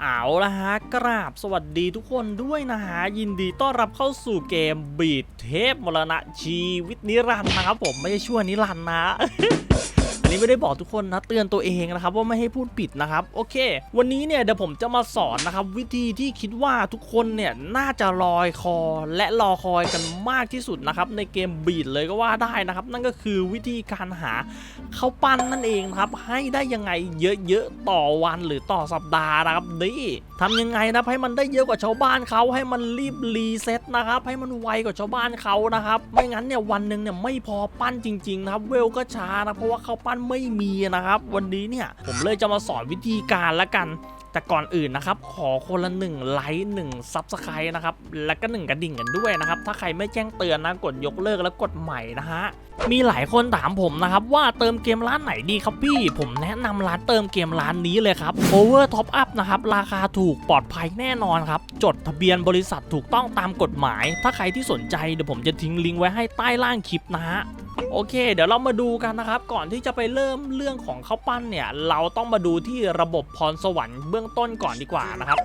เอาละฮะกราบสวัสดีทุกคนด้วยนะฮะยินดีต้อนรับเข้าสู่เกมบีดเทพมรณะชีวิตนิรันดร์นะครับผมไม่ใช่ชั่วนิรันดร์นะ นี้ไม่ได้บอกทุกคนนะเตือนตัวเองนะครับว่าไม่ให้พูดผิดนะครับโอเค วันนี้เนี่ยเดี๋ยวผมจะมาสอนนะครับวิธีที่คิดว่าทุกคนเนี่ยน่าจะลอยคอและรอคอยกันมากที่สุดนะครับในเกมบีดเลยก็ว่าได้นะครับ นั่นก็คือวิธีการหาข้าวปั้นนั่นเองนะครับให้ได้ยังไงเยอะๆต่อวันหรือต่อสัปดาห์นะครับนี่ทำยังไงนะให้มันได้เยอะกว่าชาวบ้านเขาให้มันรีบรีเซ็ตนะครับให้มันไวกว่าชาวบ้านเขานะครับไม่งั้นเนี่ยวันหนึ่งเนี่ยไม่พอปั้นจริงๆนะครับเวลก็ช้านะเพราะว่าเขาปั้นไม่มีนะครับ วันนี้เนี่ยผมเลยจะมาสอนวิธีการละกัน แต่ก่อนอื่นนะครับ ขอคนละ1ไลค์1ซับสไครต์นะครับ แล้วก็ 1 กระดิ่งกันด้วยนะครับ ถ้าใครไม่แจ้งเตือนนะกดยกเลิกแล้วกดใหม่นะฮะ มีหลายคนถามผมนะครับ ว่าเติมเกมร้านไหนดีครับพี่ ผมแนะนำร้านเติมเกมร้านนี้เลยครับ Over Top Up นะครับ ราคาถูกปลอดภัยแน่นอนครับ จดทะเบียนบริษัทถูกต้องตามกฎหมาย ถ้าใครที่สนใจเดี๋ยวผมจะทิ้งลิงก์ไว้ให้ใต้ล่างคลิปนะฮะ โอเค เดี๋ยวเรามาดูกันนะครับ ก่อนที่จะไปเริ่มเรื่องของข้าวปั้นเนี่ย เราต้องมาดูที่ระบบพรสวรรค์เบื้องต้นก่อนดีกว่านะครับ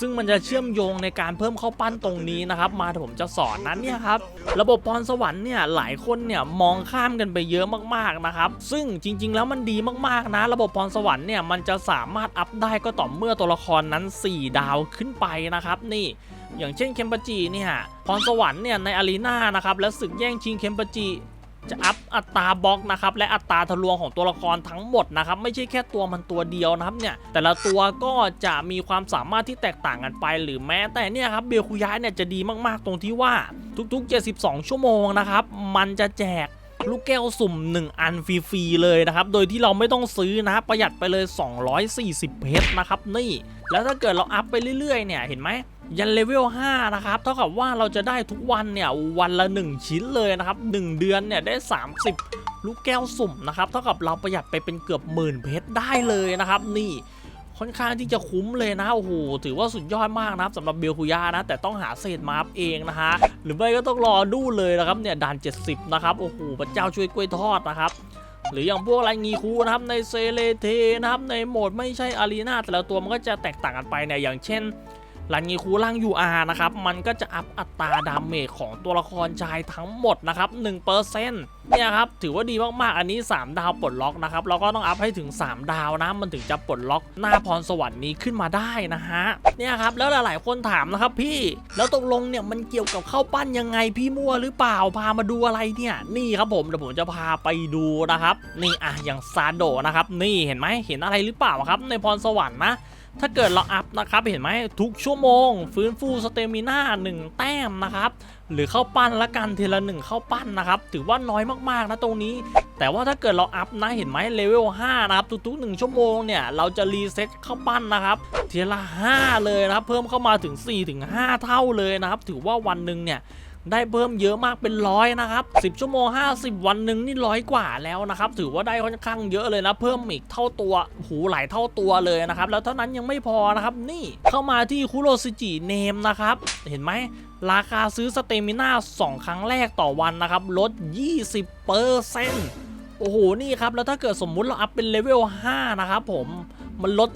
ซึ่งมันจะเชื่อมโยงในการเพิ่มข้าวปั้นตรงนี้นะครับ มาผมจะสอนนั้นเนี่ยครับ ระบบพรสวรรค์เนี่ยหลายคนเนี่ยมองข้ามกันไปเยอะมากๆนะครับ ซึ่งจริง ๆ แล้วมันดีมากๆนะ ระบบพรสวรรค์เนี่ยมันจะสามารถอัพได้ก็ต่อเมื่อตัวละครนั้น 4 ดาวขึ้นไปนะครับนี่อย่างเช่นเคมปจิเนี่ยพรสวรรค์เนี่ยในอารีนานะครับและศึกแย่งชิงเคมปจิ จะอัพอัตราบล็อกนะครับและอัตราทะลวงของตัวละครทั้งหมดนะครับไม่ใช่แค่ตัวมันตัวเดียวนะครับเนี่ยแต่ละตัวก็จะมีความสามารถที่แตกต่างกันไป หรือแม้แต่เนี่ยครับเบลคุยะเนี่ยจะดีมากๆตรงที่ว่าทุกๆ 72 ชั่วโมงนะครับมันจะแจกลูกแก้วสุ่ม 1 อันฟรีๆเลยนะครับ โดยที่เราไม่ต้องซื้อนะประหยัดไปเลย 240 เพชรนะครับนี่ แล้วถ้าเกิดเราอัพไปเรื่อยๆเนี่ยเห็นไหม ยันเลเวล5นะครับเท่ากับว่าเราจะได้ทุกวันเนี่ยวันละ 1 ชิ้นเลยนะครับ 1 เดือนเนี่ยได้ 30 ลูกแก้วสุ่มนะครับเท่ากับเราประหยัดไปเป็นเกือบหมื่นเพชรได้เลยนะครับ นี่ค่อนข้างที่จะคุ้มเลยนะโอ้โหถือว่าสุดยอดมากนะครับสำหรับเบลคุย่านะ แต่ต้องหาเศษมาอัพเองนะฮะหรือไม่ก็ต้องรอดูเลยนะครับเนี่ยด่าน 70 นะครับโอ้โหพระเจ้าช่วยกล้วยทอดนะครับหรืออย่างพวกไรงีคูนะครับในเซเลเทนะครับในโหมดไม่ใช่อารีนาแต่ละตัวมันก็จะแตกต่างกันไปเนี่ยอย่างเช่น รันงีคูล่าง UR นะครับ มันก็จะอัพอัตราดาเมจของตัวละครชายทั้งหมดนะครับ1%เเนี่ยครับ ถือว่าดีมาก ๆ อันนี้ 3 ดาวปลดล็อกนะครับ เราก็ต้องอัพให้ถึง 3 ดาวนะ มันถึงจะปลดล็อกหน้าพรสวรรค์นี้ขึ้นมาได้นะฮะ เนี่ยครับ แล้วหลาย ๆ คนถามนะครับพี่ แล้วตกลงเนี่ยมันเกี่ยวกับข้าวปั้นยังไงพี่มั่วหรือเปล่า พามาดูอะไรเนี่ย นี่ครับผมเดี๋ยวผมจะพาไปดูนะครับ นี่อะอย่างซาโดนะครับ นี่เห็นไหมเห็นอะไรหรือเปล่าครับ ในพรสวรรค์นะ ถ้าเกิดเราอัพนะครับเห็นไหมทุกชั่วโมง ฟื้นฟูสเตมิน่า1แต้มนะครับหรือเข้าปั้นละกันทีละหนึ่งเข้าปั้นนะครับถือว่าน้อยมากๆนะตรงนี้ แต่ว่าถ้าเกิดเราอัพนะเห็นไหมเลเวล5นะครับทุกๆ1ชั่วโมงเนี่ยเราจะรีเซ็ตเข้าปั้นนะครับทีละ 5 เลยนะครับเพิ่มเข้ามาถึง4-5เท่าเลยนะครับถือว่าวันหนึ่งเนี่ย ได้เพิ่มเยอะมากเป็นร้อยนะครับ10 ชั่วโมง 50 วันหนึ่งนี่ร้อยกว่าแล้วนะครับถือว่าได้ค่อนข้างเยอะเลยนะ เพิ่มอีกเท่าตัวหูหลายเท่าตัวเลยนะครับแล้วเท่านั้นยังไม่พอนะครับนี่เข้ามาที่คุโรซิจิเนมนะครับเห็นไหมราคาซื้อสเตมิน่า2 ครั้งแรกต่อวันนะครับลด 20เปอร์เซ็นต์โอ้โหนี่ครับแล้วถ้าเกิดสมมุติเราอัพเป็นเลเวล5นะครับผม มันลด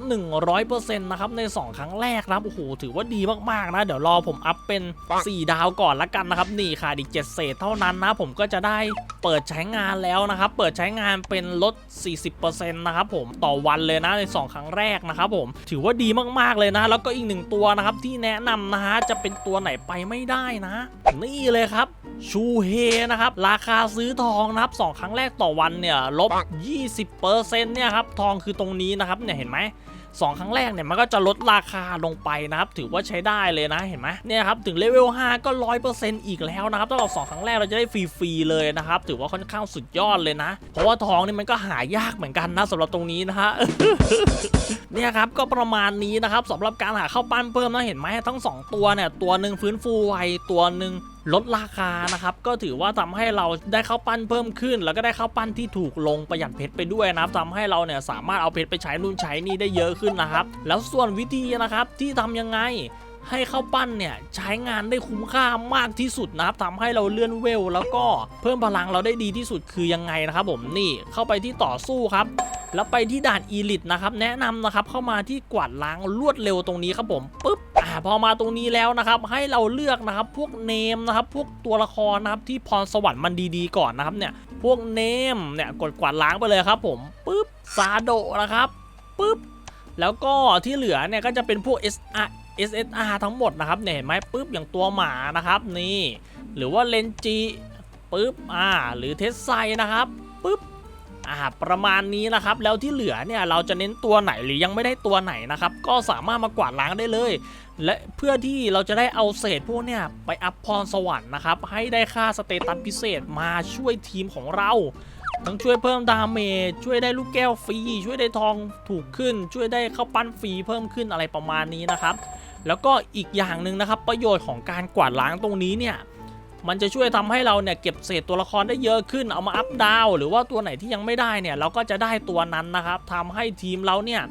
100%นะครับใน 2 ครั้งแรกนะครับโอ้โหถือว่าดีมากๆนะ เดี๋ยวรอผมอัพเป็น 4 ดาวก่อนละกันนะครับนี่ค่ะอีก7เศษเท่านั้นนะ ผมก็จะได้เปิดใช้งานแล้วนะครับ เปิดใช้งานเป็นลด 40%นะครับผมต่อวันเลยนะใน 2 ครั้งแรกนะครับผมถือว่าดีมากๆเลยนะ แล้วก็อีกหนึ่งตัวนะครับที่แนะนำนะฮะจะเป็นตัวไหนไปไม่ได้นะ นี่เลยครับชูเฮนะครับ ราคาซื้อทองนะครับ 2 ครั้งแรกต่อวันเนี่ยลบ 20%เนี่ยครับทองคือตรงนี้นะครับเนี่ยเห็นไหมสองครั้งแรกเนี่ยมันก็จะลดราคาลงไปนะครับ ถือว่าใช้ได้เลยนะเห็นไหมเนี่ยครับถึงเลเวล5ก็100%อีกแล้วนะครับถ้าเราสองครั้งแรกเราจะได้ฟรีๆเลยนะครับ ถือว่าค่อนข้างสุดยอดเลยนะ เพราะว่าทองนี่มันก็หายากเหมือนกันนะสำหรับตรงนี้นะฮะเนี่ยครับก็ประมาณนี้นะครับสำหรับการหาข้าวปั้นเพิ่มนะเห็นไหมทั้ง 2 ตัวเนี่ยตัวหนึ่งฟื้นฟูไวตัวหนึ่ง ลดราคานะครับก็ถือว่าทำให้เราได้ข้าวปั้นเพิ่มขึ้น แล้วก็ได้ข้าวปั้นที่ถูกลงประหยัดเพชรไปด้วยนะครับทำให้เราเนี่ยสามารถเอาเพชรไปใช้นู่นใช้นี่ได้เยอะขึ้นนะครับ แล้วส่วนวิธีนะครับที่ทำยังไงให้ข้าวปั้นเนี่ยใช้งานได้คุ้มค่ามากที่สุดนะครับทำให้เราเลื่อนเวล แล้วก็เพิ่มพลังเราได้ดีที่สุดคือยังไงนะครับผมนี่เข้าไปที่ต่อสู้ครับแล้วไปที่ด่านอีลิตนะครับแนะนำนะครับเข้ามาที่กวาดล้างรวดเร็วตรงนี้ครับผมปุ๊บ พอมาตรงนี้แล้วนะครับ ให้เราเลือกนะครับพวกเนมนะครับ พวกตัวละครนะครับที่พรสวรรค์มันดีๆก่อนนะครับเนี่ยพวกเนมเนี่ยกดกวาดล้างไปเลยครับ ผมปุ๊บซาโดนะครับปุ๊บแล้วก็ที่เหลือเนี่ยก็จะเป็นพวก SR SSR ทั้งหมดนะครับเนี่ยเห็นไหมปุ๊บอย่างตัวหมานะครับนี่ หรือว่าเลนจีปุ๊บอ่าหรือเทสไซนะครับปุ๊บ อ่าประมาณนี้นะครับแล้วที่เหลือเนี่ยเราจะเน้นตัวไหนหรือยังไม่ได้ตัวไหนนะครับก็สามารถมากวาดล้างได้เลย และเพื่อที่เราจะได้เอาเศษพวกเนี่ยไปอัพพรสวรรค์นะครับให้ได้ค่าสเตตัสพิเศษมาช่วยทีมของเราทั้งช่วยเพิ่มดาเมจช่วยได้ลูกแก้วฟรีช่วยได้ทองถูกขึ้น ช่วยได้ข้าวปั้นฟรีเพิ่มขึ้นอะไรประมาณนี้นะครับ แล้วก็อีกอย่างหนึ่งนะครับ ประโยชน์ของการกวาดล้างตรงนี้เนี่ย มันจะช่วยทำให้เราเนี่ยเก็บเศษตัวละครได้เยอะขึ้นเอามาอัพดาวหรือว่าตัวไหนที่ยังไม่ได้เนี่ยเราก็จะได้ตัวนั้นนะครับทำให้ทีมเราเนี่ย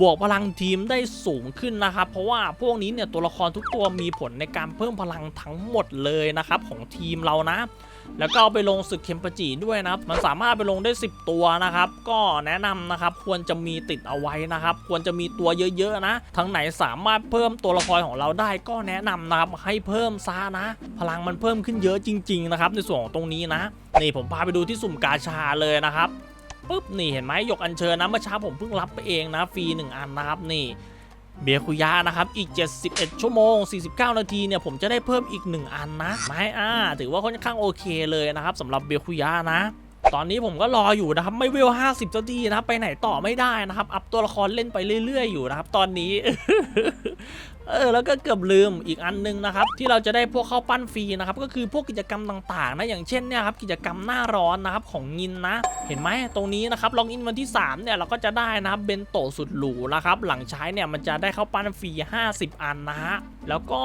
บวกพลังทีมได้สูงขึ้นนะครับ เพราะว่าพวกนี้เนี่ยตัวละครทุกตัวมีผลในการเพิ่มพลังทั้งหมดเลยนะครับของทีมเรานะแล้วก็เอาไปลงศึกเคมปจิด้วยนะครับ มันสามารถไปลงได้ 10 ตัวนะครับ ก็แนะนำนะครับ ควรจะมีติดเอาไว้นะครับ ควรจะมีตัวเยอะๆนะ ทั้งไหนสามารถเพิ่มตัวละครของเราได้ ก็แนะนำนะครับ ให้เพิ่มซะนะ พลังมันเพิ่มขึ้นเยอะจริง ๆ นะครับ ในส่วนของตรงนี้นะ นี่ผมพาไปดูที่สุ่มกาชาเลยนะครับ ปุ๊บนี่เห็นไหมหยกอัญเชิญนะเมื่อเช้าผมเพิ่งรับไปเองนะฟรีหนึ่งอันนะครับนี่เบียคุยะนะครับ อีก 71 ชั่วโมง 49 นาทีเนี่ย ผมจะได้เพิ่มอีก 1 อันนะไม่อ่า ถือว่าค่อนข้างโอเคเลยนะครับสำหรับเบียคุยะนะ ตอนนี้ผมก็รออยู่นะครับ ไม่เวล 50สักทีนะครับ ไปไหนต่อไม่ได้นะครับ อัพตัวละครเล่นไปเรื่อย ๆ อยู่นะครับ ตอนนี้ เออแล้วก็เกือบลืมอีกอันนึงนะครับ ที่เราจะได้พวกข้าวปั้นฟรีนะครับ ก็คือพวกกิจกรรมต่างๆนะอย่างเช่นเนี่ยครับกิจกรรมหน้าร้อนนะครับของงินนะ เห็นไหมตรงนี้นะครับล็อกอินวันที่ 3 เนี่ยเราก็จะได้นะครับเบนโตะสุดหรูนะครับ หลังใช้เนี่ยมันจะได้ข้าวปั้นฟรี 50 อันนะฮะแล้วก็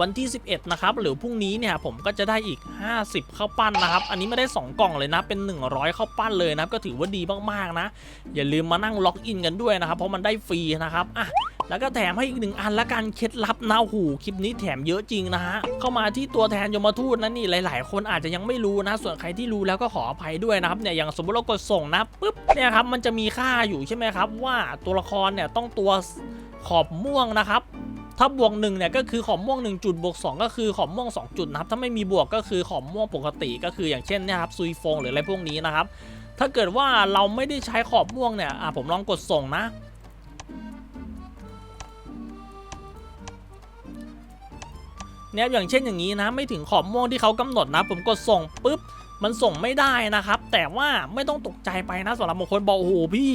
วันที่ 11 นะครับ หรือพรุ่งนี้เนี่ยผมก็จะได้อีก 50ข้าวปั้นนะครับ อันนี้ไม่ได้ 2 กล่องเลยนะ เป็น 100ข้าวปั้นเลยนะก็ถือว่าดีมากๆนะ อย่าลืมมานั่งล็อกอินกันด้วยนะครับ เพราะมันได้ฟรีนะครับอะ แล้วก็แถมให้อีกหนึ่งอันละกันเคล็ดลับนะโอ้โหูคลิปนี้แถมเยอะจริงนะฮะเข้ามาที่ตัวแทนยมทูตนะนี่หลาย ๆ คนอาจจะยังไม่รู้นะ ส่วนใครที่รู้แล้วก็ขออภัยด้วยนะครับเนี่ยอย่างสมมติเรากดส่งนะปุ๊บเนี่ยครับมันจะมีค่าอยู่ใช่ไหมครับ ว่าตัวละครเนี่ยต้องตัวขอบม่วงนะครับถ้าบวกหนึ่งเนี่ยก็คือขอบม่วง1จุดบวก2 ก็คือขอบม่วง 2 จุดนะครับถ้าไม่มีบวกก็คือขอบม่วงปกติก็คืออย่างเช่นเนี่ยครับซุยฟงหรืออะไรพวกนี้นะครับถ้าเกิดว่าเราไม่ได้ใช้ขอบม่วงเนี่ยอะผมลองกดส่งนะ เนี่ยอย่างเช่นอย่างนี้นะไม่ถึงขอบม่วงที่เขากำหนดนะ ผมกดส่งปุ๊บมันส่งไม่ได้นะครับ แต่ว่าไม่ต้องตกใจไปนะสำหรับบางคนบอกโอ้โหพี่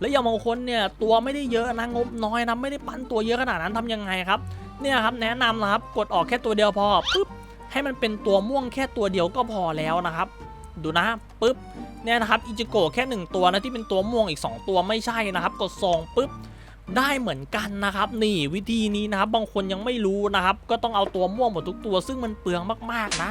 แล้วอย่างบางคนเนี่ยตัวไม่ได้เยอะนะงบน้อยนะไม่ได้ปั้นตัวเยอะขนาดนั้นทำยังไงครับเนี่ยครับแนะนำนะครับกดออกแค่ตัวเดียวพอปุ๊บให้มันเป็นตัวม่วงแค่ตัวเดียวก็พอแล้วนะครับ ดูนะปุ๊บเนี่ยนะครับอิจิโกะแค่หนึ่งตัวนะที่เป็นตัวม่วงอีก 2 ตัวไม่ใช่นะครับ กดส่งปุ๊บ ได้เหมือนกันนะครับนี่วิธีนี้นะครับบางคนยังไม่รู้นะครับ ก็ต้องเอาตัวม่วงหมดทุกตัว ซึ่งมันเปลืองมากๆนะ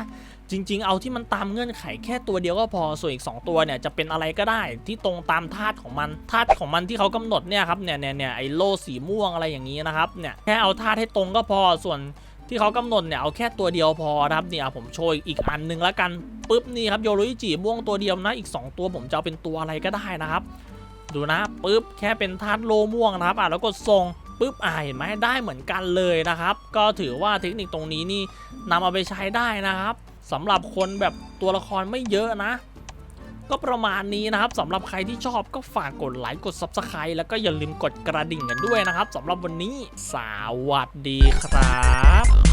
จริง ๆ เอาที่มันตามเงื่อนไขแค่ตัวเดียวก็พอส่วนอีก 2 ตัวเนี่ยจะเป็นอะไรก็ได้ที่ตรงตามธาตุของมันธาตุของมันที่เขากำหนดเนี่ยครับเนี่ยเนี่ยเนี่ยไอ้โลสีม่วงอะไรอย่างนี้นะครับเนี่ยแค่เอาธาตุให้ตรงก็พอส่วนที่เขากำหนดเนี่ยเอาแค่ตัวเดียวพอนะครับเนี่ยผมโชว์อีกอันหนึงแล้วกันปุ๊บนี่ครับโยรอิจิม่วงตัวเดียวนะอีก 2 ตัวผมจะเอาเป็นตัวอะไรก็ได้นะครับ ดูนะปุ๊บแค่เป็นธาตุโลม่วงนะครับอะแล้วกดส่งปุ๊บอ่าเห็นไหมได้เหมือนกันเลยนะครับ ก็ถือว่าเทคนิคตรงนี้นี่นำเอาไปใช้ได้นะครับสำหรับคนแบบตัวละครไม่เยอะนะ ก็ประมาณนี้นะครับสำหรับใครที่ชอบก็ฝากกดไลค์กด Subscribe แล้วก็อย่าลืมกดกระดิ่งกันด้วยนะครับสำหรับวันนี้สวัสดีครับ